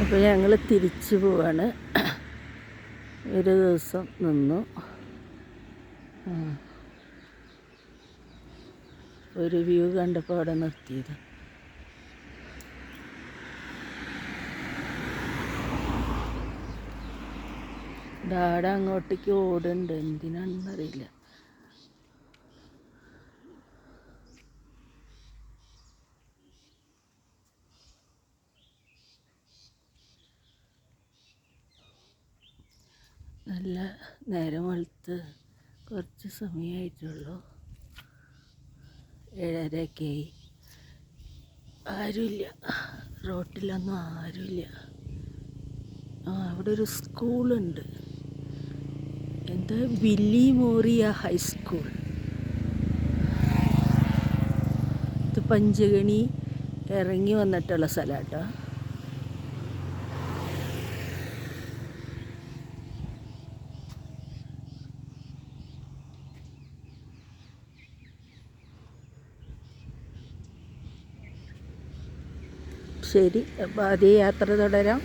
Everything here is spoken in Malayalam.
അപ്പോൾ ഞങ്ങൾ തിരിച്ചു പോവാണ്. ഒരു ദിവസം നിന്നു. ഒരു വ്യൂ കണ്ടപ്പോൾ അവിടെ നിർത്തിയത്. ഡാഡ അങ്ങോട്ടേക്ക് ഓടുന്നുണ്ട്. എന്തിനാണെന്നറിയില്ല. നല്ല നേരം വെളുത്ത് കുറച്ച് സമയമായിട്ടുള്ളൂ ഏഴരയൊക്കെ ആയി ആരുമില്ല. റോട്ടിലൊന്നും ആരുമില്ല. ആ അവിടെ ഒരു സ്കൂളുണ്ട്. എന്താ ബില്ലി മോറിയ ഹൈസ്കൂൾ? ഇത് പഞ്ചഗണി ഇറങ്ങി വന്നിട്ടുള്ള സ്ഥലമാട്ടോ ശരി. അപ്പോൾ അതേ യാത്ര തുടരാം.